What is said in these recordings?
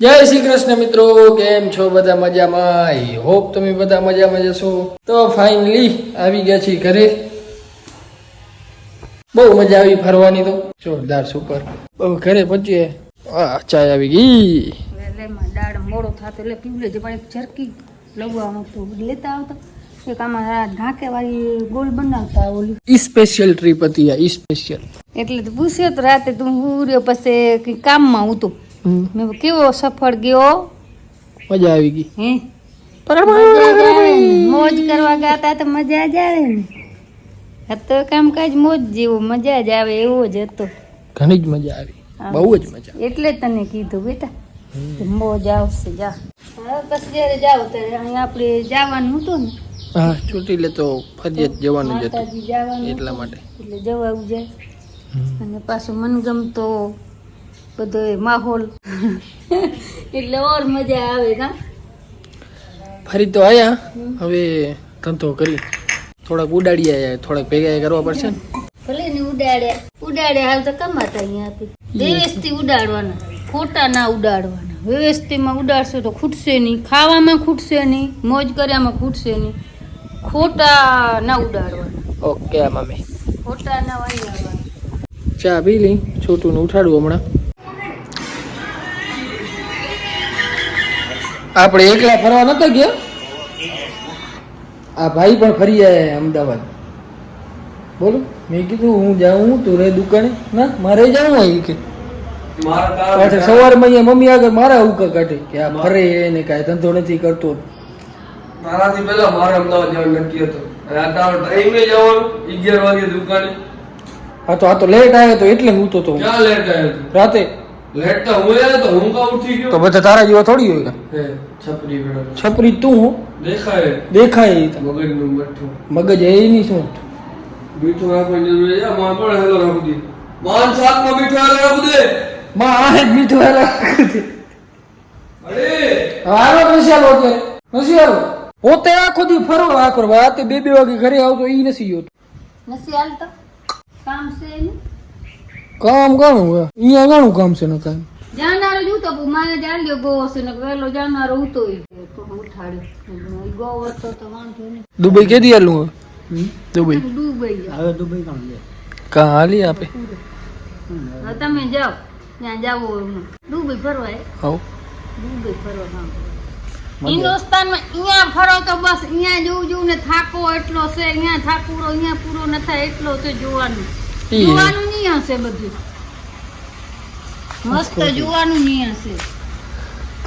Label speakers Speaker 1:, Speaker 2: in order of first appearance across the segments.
Speaker 1: જય શ્રી કૃષ્ણ મિત્રો કેમ છો બધા મજામાં? આઈ હોપ તમે બધા મજામાં જશો તો ફાઇનલી આવી ગયા છીએ ઘરે. બહુ મજા આવી ફરવાની તો. જોરદાર સુપર બહુ ઘરે પહોંચીએ. આ ચાય આવી ગઈ.
Speaker 2: દાળ મોડો થતો એટલે પીવડે જે પણ ચરકી લવવામાં તો લેતા આવતા. એક આમાં ઢાંકે વાળી ગોળ બનાવતા ઓલી.
Speaker 1: ઈ સ્પેશિયલ ટ્રીપ હતી આ સ્પેશિયલ
Speaker 2: એટલે તો પૂછ્યો તો રાતે તું હું રહ્યો પછી કામમાં હું તો મેં કેવો સફળ ગયો?
Speaker 1: મજા આવી ગઈ.
Speaker 2: હે? મજા કરવા ગાતા તો મજા જ આવે ને. હતો કામકાજ મોજ જેવો મજા જ આવે એવો જ હતો.
Speaker 1: ઘણી જ મજા આવી. બહુ જ મજા
Speaker 2: એટલે જ તને કીધું બેટા. મોજ આવશે જા. બસ જ્યારે જાવ ત્યારે અહીં આપણે જવાનું હતું ને.
Speaker 1: હા છૂટી લે તો ફરજિયાત જવાનું જ હતું. એટલા માટે.
Speaker 2: એટલે જવાવું જાય અને પાછું મનગમતો બધો માહોલ. એટલે ઓર મજા આવે કા?
Speaker 1: ફરી તો આયા. હવે ધંધો કરી. થોડાક ઉડાડી આયા થોડાક ભેગા કરવા પડશે ને.
Speaker 2: ભલે ને ઉડાડ્યા ઉડાડ્યા હાલ તો કમાતા અહીંયાથી વ્યવસ્થિત ઉડાડવાના. ખોટા ના ઉડાડવાના. વ્યવસ્થિતમાં ઉડાડશો તો ખૂટશે નહીં. ખાવામાં ખૂટશે નહીં. મોજ કર્યામાં ખૂટશે નહીં. ખોટા ના ઉડાડવાના.
Speaker 1: ઓકે મમ્મી
Speaker 2: ખોટા ના વળાવવાના
Speaker 1: ચા પી લઈ છોટું ને ઉઠાડું હમણાં. આપણે એકલા ફરવા નતા ગયા? આ ભાઈ પણ ફરી આયા અમદાવાદ. બોલો મેં કીધું હું જાઉં તું રે દુકાને. ના મારે જવું અહીં કે. પાછળ સવારમાં અહીંયા મમ્મી આગળ મારા ઉકા કાઢે કે આ ફરે એને કાંઈ ધંધો નથી કરતો.
Speaker 3: મારાથી પહેલા મારે અમદાવાદ જવાનું નક્કી હતું. ટાઈમે જવાનું અગિયાર વાગે દુકાને.
Speaker 1: હા તો આ તો લેટ આવ્યો તો એટલે હું તો તો
Speaker 3: ક્યાં લેટ આવ્યો
Speaker 1: રાતે
Speaker 3: લેટ તો હું તો હું કાં ઉઠી
Speaker 1: તો
Speaker 3: ગયો
Speaker 1: બધા તારા જેવા થોડી હોય
Speaker 3: છપરી બેડો
Speaker 1: છપરી તું હું?
Speaker 3: દેખાય.
Speaker 1: દેખાય મગજ એ નહીં શું?
Speaker 3: મીઠું નાખવાની જરૂર છે માં પણ હેલો રાખું દે. માન શાકમાં મીઠું હેલો રાખું દે.
Speaker 1: માં આ જ મીઠું હેલા કરતી.
Speaker 3: અરે.
Speaker 1: હાલો નથી હાલો અત્યારે. નથી હાલો પોતે આખો દી ફરો આ કરવા. બે બે વાગે ઘરે આવતો ઈ નથી જોતો
Speaker 2: નથી હાલતો? કામ છે
Speaker 1: કામ ઘણું હે અહીંયા ઘણું કામ છે ને કામ
Speaker 2: જાનારો જ ઉતો મારે જાણ્યો ગો છે ને વહેલો જાનારો ઉતો તો હું ઉઠાડ્યો ઈ ગો હતો તો વાંધો નહીં.
Speaker 1: દુબઈ હાલું હવે? દુબઈ?
Speaker 2: કામ લે
Speaker 1: કા હાલી આપે?
Speaker 2: તમે જાઓ. ત્યાં જાવો દુબઈ ફરવા એ? દુબઈ ફરવા હા. હિન્દુસ્તાનમાં અહીંયા ફરો તો બસ અહીંયા જોવું જોવું ને થાકો એટલો છે અહીંયા થાકુરો અહીંયા પૂરો ન થાય એટલો છે જોવાનું. જોવાનું નહીં હશે બધું. મસ્ત જોવાનું નહીં હશે.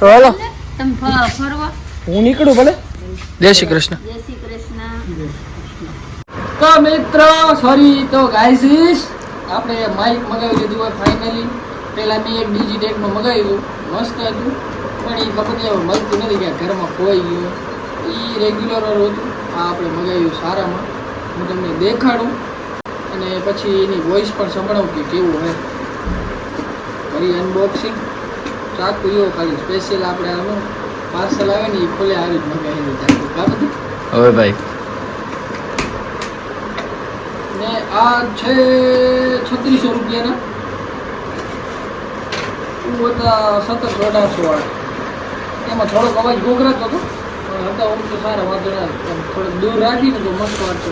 Speaker 1: તો હાલો.
Speaker 2: તમે ફરવા.
Speaker 1: હું નીકળું ભલે. જય શ્રી કૃષ્ણ.
Speaker 2: જય શ્રી કૃષ્ણ.
Speaker 1: તો મિત્રો સોરી તો ગાઈસીસ આપણે માઇક મગાવી લીધું હોય ફાઇનલી પહેલાં મેં એક ડિજિટેકનું મગાવ્યું. મસ્ત હતું. પણ એ હવે મળતું નથી કે ઘરમાં ખોઈ ગયું. એ રેગ્યુલર હતું. આ આપણે મગાવ્યું સારામાં. હું તમને દેખાડું. અને પછી એની વોઇસ પણ સંભળાવું કે કેવું હોય કરી અનબોક્સિંગ ચાકુ એવો ખાલી. સ્પેશિયલ આપણે આનું પાર્સલ આવે ને એ ખોલે આવી જ મગાવેલું ચાકુ કાઢ
Speaker 4: હવે ભાઈ.
Speaker 1: ને આ છે છત્રીસો રૂપિયાના. હતા સતત અઢારસો વાળા. એમાં થોડોક અવાજ ગોગરાતો હતો. પણ હતા ઓમ તો સારા વાંધો ના થોડોક દૂર રાખીને તો મસ્ત વાંચો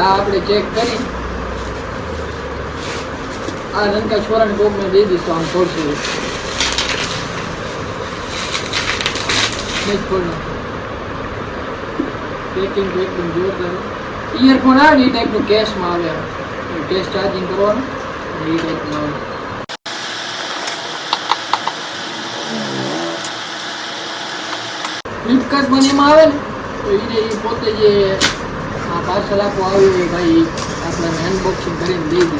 Speaker 1: આ આપણે ચેક કરી. આ રંકા છોરાને કોક મેં દઈ દઈશું આમ છોડશું નહીં જ પેકિંગ તો એકદમ જોરદાર. ઇયરફોન આવે ને એ ટાઈપનું કેશમાં આવે. કેશ ચાર્જિંગ કરવાનું. એ ટાઈપનું આવે. ફ્લિપકાર્ટમાં ને એમાં આવે ને, તો એ પોતે જે પાર્સલ આપવા આવ્યું હોય ભાઈ આપણને અનબોક્સિંગ કરીને દઈ દે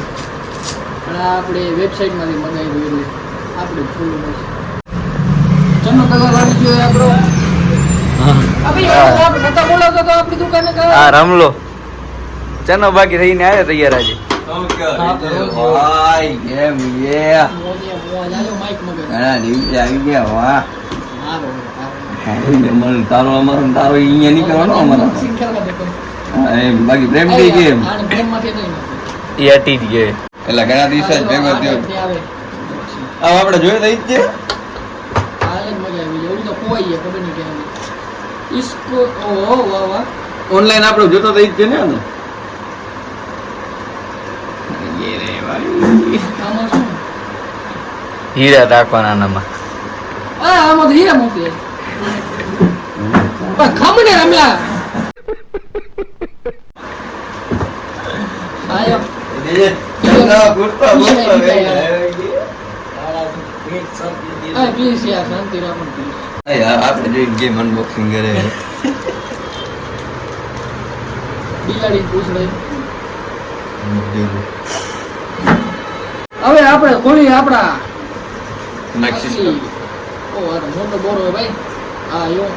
Speaker 1: પણ આ આપણે વેબસાઇટમાંથી મંગાવ્યું એટલે આપણે ખોલું નથી ચનો કલર આવી ગયો આપણો? કાંઈ?
Speaker 4: રમલો. ચનો બાકી રહીને આવ્યા તૈયાર આજે.
Speaker 1: હા,
Speaker 4: તારો અમારો તારો અહીંયા નીકળવાનો અમારો. બાકી પ્રેમ થઈ
Speaker 1: ગઈ
Speaker 4: એ હટી જ ગયે એટલે ઘણા દિવસે જ ભેગો થયો. હવે આપણે જોયો થઈ જ છે ઓનલાઈન આપણે જોતો થઈ જ છે ને આને? હીરા રાખવાના
Speaker 1: નામાં આમાં તો હીરા મૂકી. ખમણે રમ્યા આયો.
Speaker 4: આપણે જોઈ ગેમ અનબોક્સિંગ કરે.
Speaker 1: બિલાડી પૂછડે. હવે આપણે ખોલી આપણા ઓ મોટો બોરો ભાઈ. હા યો.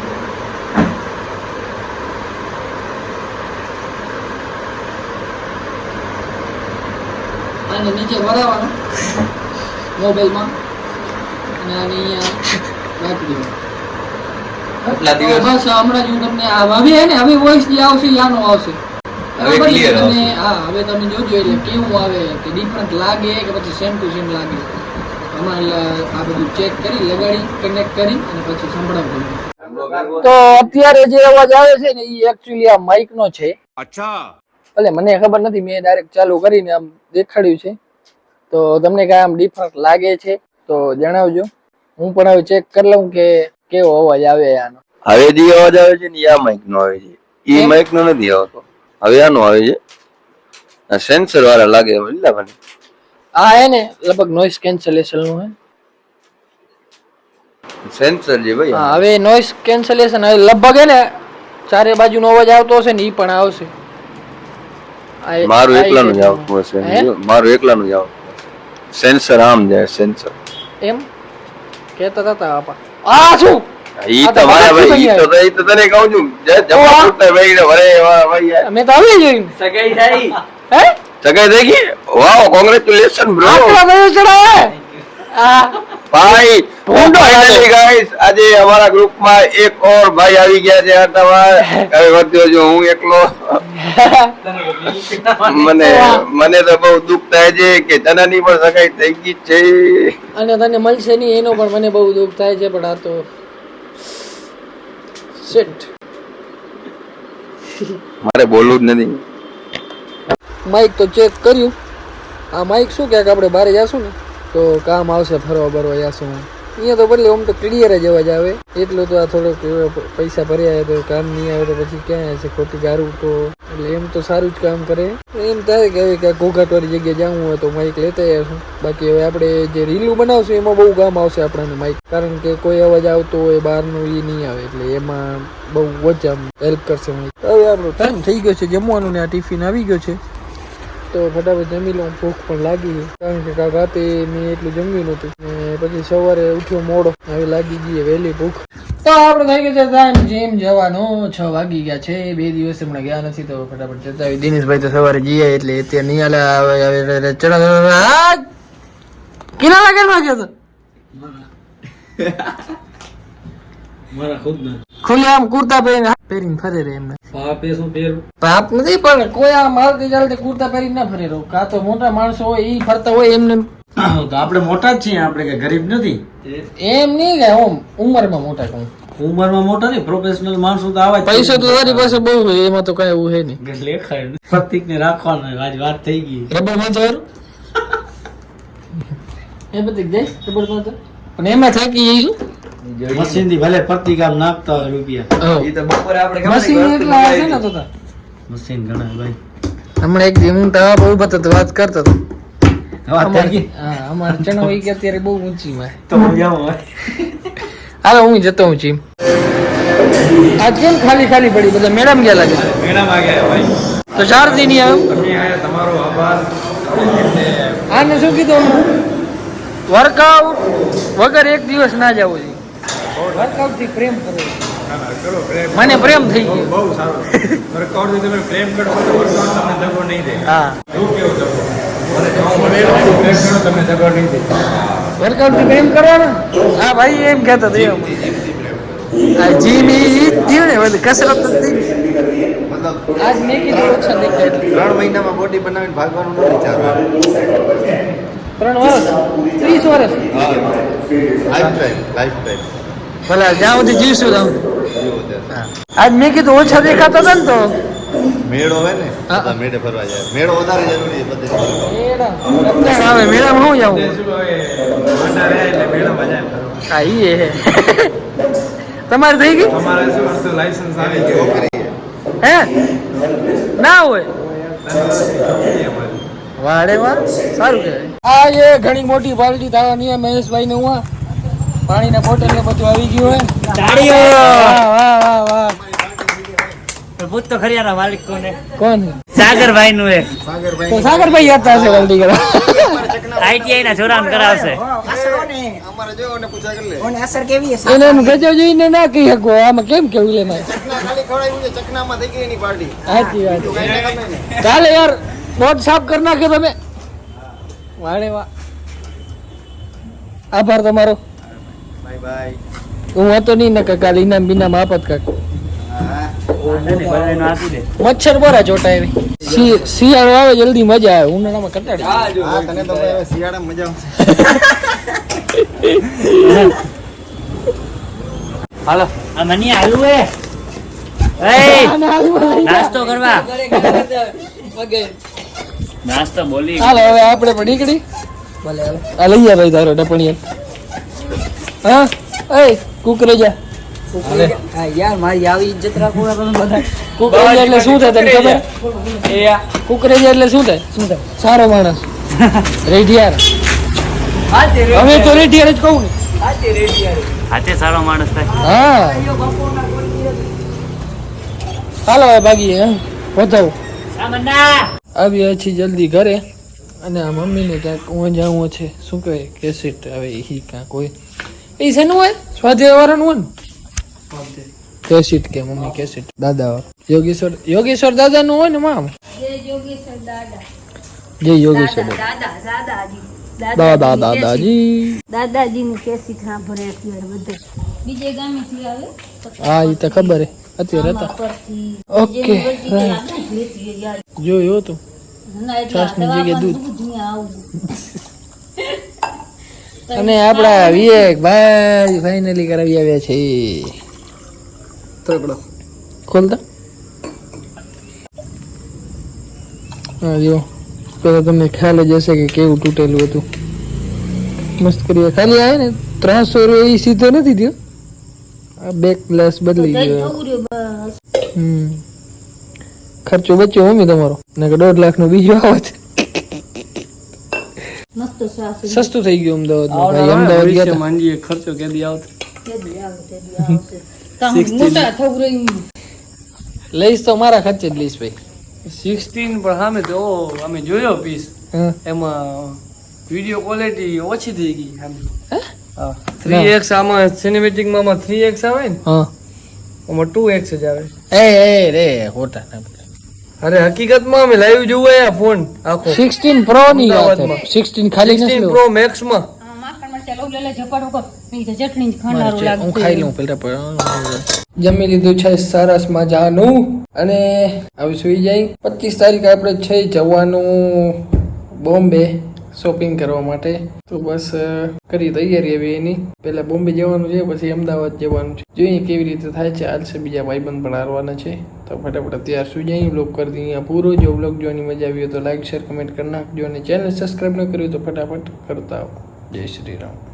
Speaker 1: એને નીચે ભરાવાનું મોબાઈલમાં. અને અહીંયા રાખી દેવાનું જોજો એટલે કેવું આવે કે ડિફરન્ટ લાગે કે પછી સેમ ટુ સેમ લાગે. હમણાં આ બધું ચેક કરી લગાડી કનેક્ટ કરી અને પછી સંભળાવું તો અત્યારે જે અવાજ આવે છે ને એ એકચ્યુઅલી આ માઇક નો છે.
Speaker 5: અચ્છા.
Speaker 1: ભલે મને ખબર નથી મેં ડાયરેક્ટ ચાલુ કરીને આમ દેખાડ્યું છે. તો તમને કાંઈ આમ ડિફરન્સ લાગે છે તો જણાવજો. હું પણ હવે ચેક કરી લઉં કે કેવો અવાજ આવે આનો.
Speaker 6: હવે જે અવાજ આવે છે ને આ માઇક નો આવે છે. એ માઇક નો નથી આવતો. હવે આનો આવે છે. આ સેન્સર વાળા લાગે એટલે મને
Speaker 1: આ હે ને લગભગ નોઇસ કેન્સલેશનનું હે.
Speaker 6: સેન્સર જે ભાઈ
Speaker 1: હવે નોઇસ કેન્સલેશન હવે લગભગ હે ને ચારે બાજુનો અવાજ આવતો હશે ને એ પણ આવશે.
Speaker 6: મારું એકલાનું જ આવતું હશે. મારું એકલાનું જ આવતું હશે. સેન્સર આમ જાય સેન્સર
Speaker 1: એમ? કેતા હતા આપા. આ શું?
Speaker 6: ઈ
Speaker 1: તો
Speaker 6: તો મારા ભાઈ ઈ તો ઈ તો તને કહું છું. જે જમા
Speaker 1: ઓહ.
Speaker 6: ભાઈ ને વરે વાહ ભાઈ યાર.
Speaker 1: તો આવી જોયું
Speaker 4: સગાઈ થઈ.
Speaker 1: હે?
Speaker 6: સગાઈ થઈ ગઈ? વાહ કોંગ્રેચ્યુલેશન બ્રો
Speaker 1: આ.
Speaker 6: ભાઈ ફાઇનલી ગાઈસ આજે અમારા ગ્રુપમાં એક ઓર ભાઈ આવી ગયા છે આ તમાર. હવે વધ્યો જો હું એકલો. મને મને તો બહુ દુઃખ થાય છે કે તનાની પણ સગાઈ થઈ ગઈ છે.
Speaker 1: અને તને મળશે નહીં એનો પણ મને બહુ દુઃખ થાય છે પણ આ તો શિટ
Speaker 6: મારે બોલવું જ નથી.
Speaker 1: માઇક તો ચેક કર્યું. આ માઇક શું ક્યાંક આપણે બહાર જાશું ને? તો કામ આવશે ફરવા બરવા જાશું અહીંયા તો બદલે આમ તો ક્લિયર જ અવાજ આવે. એટલું તો આ થોડોક પૈસા ભર્યા તો કામ નહીં આવે તો પછી ક્યાં હશે? ખોટી ગારું તો. એટલે એમ તો સારું જ કામ કરે. એમ થાય કે હવે ક્યાંક ઘોઘાટવાળી જગ્યાએ જવું હોય તો માઇક લેતા જશું બાકી હવે આપણે જે રીલું બનાવશું એમાં બહુ કામ આવશે આપણને માઇક કારણ કે કોઈ અવાજ આવતો હોય બહારનું એ નહીં આવે. એટલે એમાં બહુ ઓછા હેલ્પ કરશે માઇક હવે આપણો ટાઈમ થઈ ગયો છે જમવાનું ને આ ટિફિન આવી ગયો છે. તો ફટાફટ જમી લઉં ભૂખ પણ લાગી. કારણ કે કાલ રાતે મેં એટલું જમ્યું નહોતું. ને પછી સવારે ઉઠ્યો મોડો હવે લાગી ગઈ વહેલી ભૂખ. તો આપણે થઈ ગયું છે ટાઈમ જીમ જવાનો છ વાગી ગયા છે. બે દિવસ હમણાં ગયા નથી તો ફટાફટ જતા આવી દિનેશભાઈ તો સવારે જઈએ એટલે અત્યારે નહીં આલે હવે ચડા કિના વાગે વાગ્યો તો?
Speaker 7: મારા. ખુદ ના
Speaker 1: ખુલ્લે આમ કુર્તા પહેરીને પહેરીને ફરે રે એમને.
Speaker 7: પાપે શું પહેરું
Speaker 1: પાપ નથી પણ કોઈ આ માલતી ચાલતી કુર્તા પહેરીને ના ફરે રહો કાં તો મોટા માણસો હોય એ ફરતા હોય એમને.
Speaker 7: તો આપણે મોટા જ છીએ આપણે કે ગરીબ નથી?
Speaker 1: એમ નહીં કે ઓમ ઉંમરમાં મોટા કહું
Speaker 7: ઉંમરમાં મોટા નહીં પ્રોફેશનલ માણસો તો આવા
Speaker 1: પૈસા તો તારી પાસે બહુ હોય એમાં તો કઈ એવું હે નહીં.
Speaker 7: લેખાય પ્રતિક ને રાખવાનો આજ વાત થઈ ગઈ.
Speaker 1: રબરમાં જવાનું એ બધી જઈશ રબર પણ એમાં થાકી જઈશું.
Speaker 7: મશીનથી ભલે પ્રતિક આમ નાખતા હોય રૂપિયા.
Speaker 4: એ તો બપોરે આપણે
Speaker 1: મશીન એટલા હશે ને તો
Speaker 7: મશીન ઘણા ભાઈ.
Speaker 1: હમણાં એક દી હું તો બહુ બતા વાત કરતો હતો. અમારે ચણો ઈ કે અત્યારે બહુ ઊંચી માં.
Speaker 7: તો હું જાઉં
Speaker 1: હાલો હું જતો હું ચીમ. આજ કેમ ખાલી ખાલી પડી? બધા મેડમ ગયા લાગે
Speaker 7: મેડમ આ ગયા ભાઈ
Speaker 1: તો ચાર દી નહીં આવ્યો
Speaker 7: તમે આયા તમારો આભાર.
Speaker 1: આને શું કીધું વર્કઆઉટ વગર એક દિવસ ના જવું જોઈએ વર્કઆઉટથી પ્રેમ કરવો મને પ્રેમ થઈ ગયો.
Speaker 7: બહુ સારું. વર્કઆઉટથી તમે પ્રેમ કરો તો તમને દગો નહીં દે
Speaker 1: હા.
Speaker 7: એવું કેવું મને પ્રેમ કરો
Speaker 1: કરવાનો? હા ભાઈ એમ કહેતો હતો એમ. આ જીમ એ થયું ને બધું કસરત આજ મેં કીધું ઓછા દેખાય
Speaker 4: ત્રણ મહિનામાં બોડી બનાવીને ભાગવાનું ન વિચારવાનું
Speaker 1: ત્રણ વર્ષ? ત્રીસ વર્ષ.
Speaker 4: લાઈફ ટાઈમ લાઈફ ટાઈમ
Speaker 1: ભલે જ્યાં સુધી જીવશું તો આજ મેં કીધું ઓછા દેખાતા હતા ને તો.
Speaker 7: મેળો હોય ને મેળે ફરવા જાય. મેળો વધારે જરૂરી છે
Speaker 1: આવે? મેળામાં હું ઈ હે તમારે થઈ ગઈ?
Speaker 5: અમારે શું હતું લાયસન્સ આવી ગયું.
Speaker 1: હે? ના હોય? વાડે વાહ સારું કહેવાય. આ એ ઘણી મોટી પાર્ટી તારા છે મહેશભાઈ ને હું પાણીના બોટલ ને બધું આવી ગયું હે વાહ વાહ વાહ વાહ.
Speaker 8: પૂછ તો ખરી આના માલિક કોને
Speaker 1: કોણ?
Speaker 8: સાગરભાઈ નું એ
Speaker 1: તો સાગરભાઈ યાદ થશે પાર્ટી કરવા.
Speaker 8: આઈટીઆઈ ના છોરાને કરાવશે.
Speaker 1: એને જોઈને ના કહી શકો. આમાં કેમ કેવું લે મારે? સાચી વાત. ચાલે યાર બોટ સાફ કરી નાખ્યો તમે. વાડે વાહ. આભાર તમારો.
Speaker 7: બાય બાય
Speaker 1: હું હતો નહીં ને કાલે ઇનામ બિનામ આપત કાક. મચ્છર બોરા ચોટા એવી. શિયાળો આવે જલ્દી મજા આવે ઉનાળામાં કંટાળી
Speaker 3: હા જો
Speaker 7: તને તો શિયાળામાં મજા આવશે
Speaker 4: હાલો.
Speaker 8: આ મની આલુ એ એ નાસ્તો કરવા. નાસ્તો બોલી.
Speaker 1: હાલો હવે આપણે પણ નીકળી. આ લઈ આવે ભાઈ તારો ડપણીએ. હા? એ કુકરેજા કુકરેજા એટલે શું થાય તને ખબર? કુકરેજા એટલે શું થાય? શું થાય? સારો માણસ. રેઢિયાર. તો રેઢિયાર જ કહું ને.
Speaker 8: હાથે સારો માણસ થાય.
Speaker 1: હા. હાલો હવે ભાગીએ હા? વધાવો આવી પછી જલ્દી ઘરે. અને આ મમ્મીને ક્યાંક હું જાઉં છે. શું કહેવાય કેસેટ આવે એ ક્યાંક હોય એ શેનું હોય સ્વાધ્યાય વાળાનું હોય ને કેસેટ કે મમ્મી કેસેટ દાદા યોગેશ્વર યોગેશ્વર દાદાનું હોય ને મામ?
Speaker 2: જય દાદા
Speaker 1: જય યોગેશ્વર
Speaker 2: દાદા દાદા દાદાજી
Speaker 1: દાદા દાદાજી
Speaker 2: દાદાજીનું કેસેટ સાંભળે અત્યારે બધે. બીજે ગામેથી આવે?
Speaker 1: હા એ તો ખબર હે. અત્યારે હતા. ઓકે રાઈટ તો હતું. છાશની જગ્યાએ દૂધ. અને આપણા વિવેક ભાઈ ફાઇનલી કરાવી આવ્યા છે. તકડો. ખોલતા હા જો પેલા તમને ખ્યાલ જ હશે કે કેવું તૂટેલું હતું. મસ્ત કરીએ ખાલી આવે ને ત્રણસો રૂપિયા એ સીધો નથી થયો. આ બેક ગ્લાસ બદલી ગયો. હમ. ખર્ચો બચ્યો મમ્મી તમારો. ને કે દોઢ લાખ નો બીજો આવે છે. સસ્તું થઈ ગયું અમદાવાદમાં ભાઈ અમદાવાદ ગયા તો.
Speaker 3: માંડીએ ખર્ચો કેદી આવતો
Speaker 1: લઈશ તો મારા ખર્ચે જ લઈશ ભાઈ.
Speaker 3: સિક્સટીન પણ સામે તો અમે જોયો પીસ એમાં વીડિયો ક્વોલિટી ઓછી થઈ ગઈ સામે હા? થ્રી એક્સ આમાં સિનેમેટિકમાં આમાં થ્રી એક્સ આવે ને
Speaker 1: હા.
Speaker 3: આમાં ટુ એક્સ જ આવે.
Speaker 1: એ એ રે ખોટા
Speaker 3: અરે હકીકતમાં અમે લાઈવ જોવું આ ફોન આખો.
Speaker 1: સિક્સટીન પ્રો ની વાત
Speaker 3: અમદાવાદમાં.
Speaker 1: સિક્સટીન ખાલી નથી
Speaker 3: 16 પ્રો
Speaker 1: મેક્સમાં. હું ખાઈ લઉં પેલા જમી લીધું છે સરસ મજાનું. અને હવે સુઈ જાય. પચીસ તારીખે આપણે છે જવાનું બોમ્બે. શોપિંગ કરવા માટે. તો બસ કરી તૈયારી હવે એની. પહેલાં બોમ્બે જવાનું છે, પછી અમદાવાદ જવાનું છે. જોઈએ કેવી રીતે થાય છે. હાલશે બીજા ભાઈબંધ પણ આવવાના છે. તો ફટાફટ અત્યારે સુઈ જાય બ્લોગ કરી દઈએ પૂરો જો બ્લોગ જોવાની મજા આવી હોય તો લાઈક શેર કમેન્ટ કરી નાખજો અને ચેનલ સબસ્ક્રાઈબ ન કર્યું તો ફટાફટ કરતા આવો. જય શ્રી રામ.